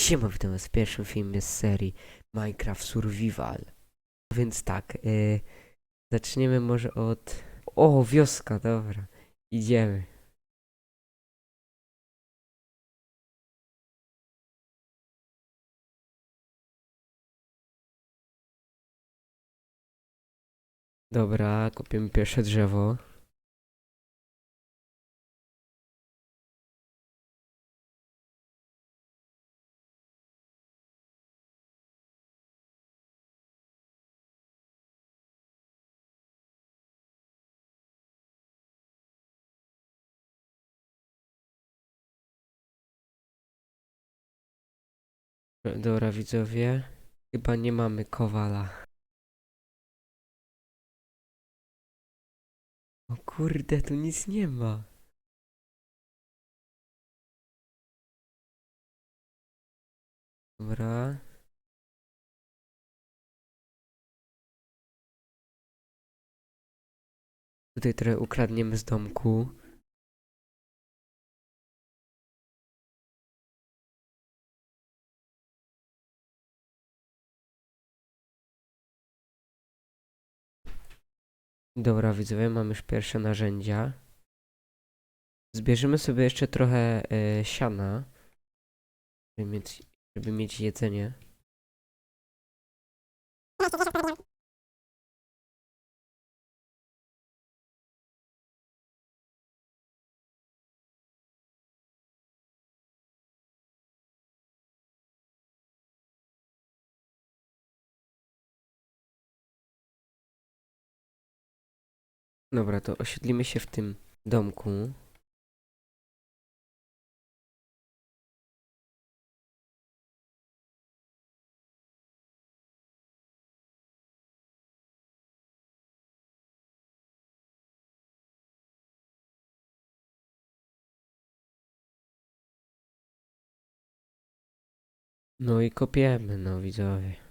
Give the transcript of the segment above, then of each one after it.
Siema, witam was w pierwszym filmie z serii Minecraft Survival. Więc tak, y, zaczniemy może od... O, wioska, dobra. Idziemy. Dobra, kopiemy pierwsze drzewo. Dobra, widzowie. Chyba nie mamy kowala. O kurde, tu nic nie ma. Dobra. Tutaj trochę ukradniemy z domku. Dobra, widzowie, mamy już pierwsze narzędzia. Zbierzemy sobie jeszcze trochę e, siana, żeby mieć, żeby mieć jedzenie. Dobra, to osiedlimy się w tym domku. No i kopiemy, no widzowie.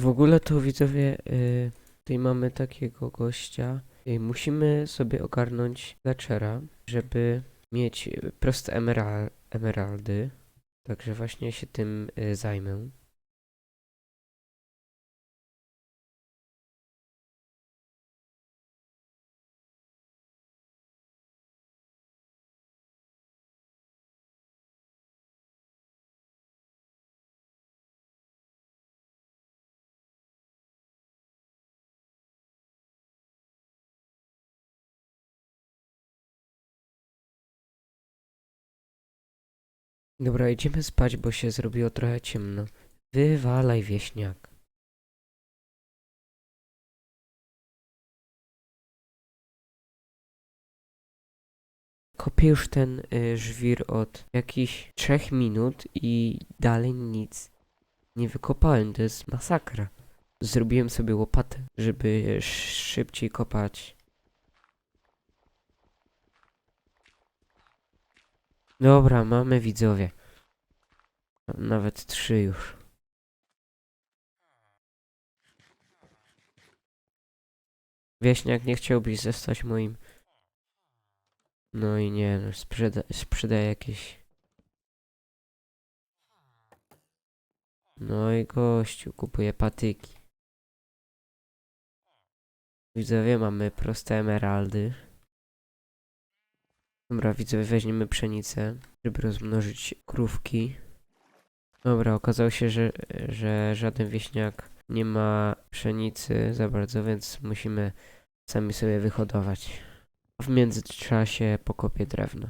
W ogóle to widzowie, y, tutaj mamy takiego gościa. Y, musimy sobie ogarnąć Lechera, żeby mieć proste emeral emeraldy. Także właśnie się tym y, zajmę. Dobra, idziemy spać, bo się zrobiło trochę ciemno. Wywalaj wieśniak. Kopię już ten y, żwir od jakichś trzech minut i dalej nic nie wykopałem. To jest masakra. Zrobiłem sobie łopatę, żeby sz- szybciej kopać. Dobra, mamy widzowie. Nawet trzy już. Wieśniak, nie chciałbyś zostać moim. No i nie, no, sprzeda sprzeda jakieś. No i gościu, kupuje patyki. Widzowie, mamy proste emeraldy. Dobra, widzowie, weźmiemy pszenicę, żeby rozmnożyć krówki. Dobra, okazało się, że, że żaden wieśniak nie ma pszenicy za bardzo, więc musimy sami sobie wyhodować. W międzyczasie pokopię drewno.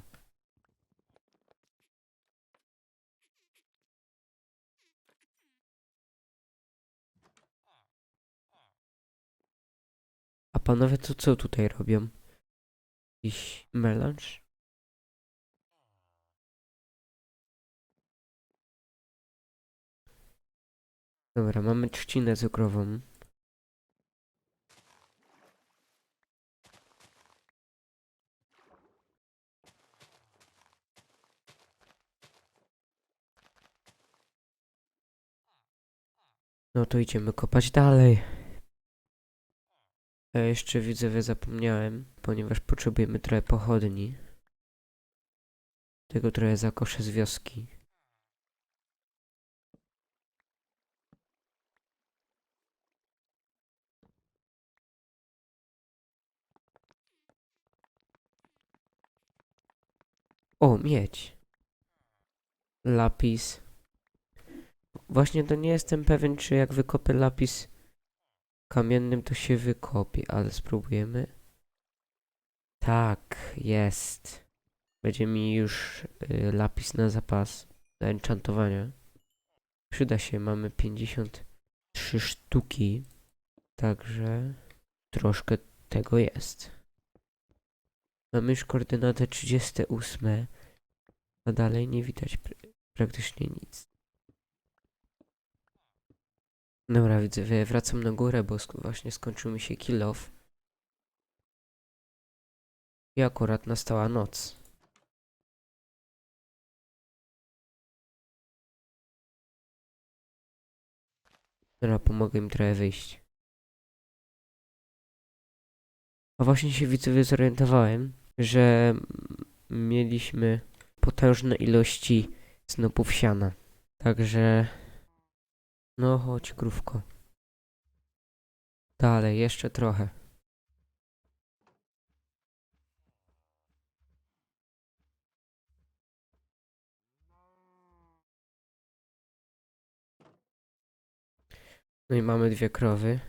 A panowie co tutaj robią? Jakiś melanż? Dobra, mamy trzcinę cukrową. No to idziemy kopać dalej. Ja jeszcze widzowie zapomniałem, ponieważ potrzebujemy trochę pochodni. Tego trochę zakoszę z wioski. O, miedź. Lapis. Właśnie to nie jestem pewien, czy jak wykopię lapis kamiennym, to się wykopie, ale spróbujemy. Tak, jest. Będzie mi już y, lapis na zapas do enchantowania. Przyda się, mamy 53 sztuki, także troszkę tego jest. Mamy już koordynatę 38, a dalej nie widać pr- praktycznie nic. Dobra, widzę, wracam na górę, bo właśnie skończył mi się kill off. I akurat nastała noc. Dobra, pomogę im trochę wyjść. A właśnie się widzowie zorientowałem, że mieliśmy potężne ilości snopów siana. Także... No chodź, krówko. Dalej, jeszcze trochę. No i mamy dwie krowy.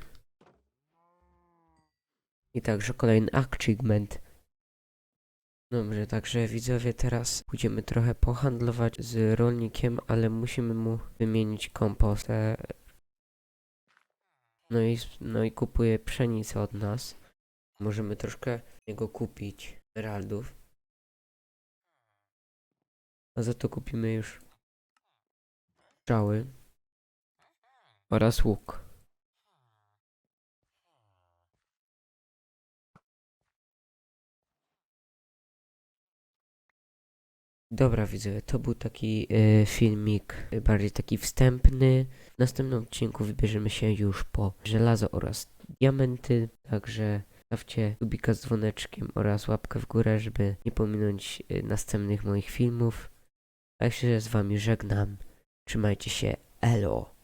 I także kolejny achievement. Dobrze, także widzowie, teraz pójdziemy trochę pohandlować z rolnikiem, ale musimy mu wymienić kompost. E, No i, no i kupuje pszenicę od nas. Możemy troszkę jego kupić, emeraldów. A za to kupimy już strzały oraz łuk. Dobra, widzę, to był taki e, filmik, e, bardziej taki wstępny. W następnym odcinku wybierzemy się już po żelazo oraz diamenty, także stawcie subika z dzwoneczkiem oraz łapkę w górę, żeby nie pominąć e, następnych moich filmów. A ja się z wami żegnam. Trzymajcie się, elo!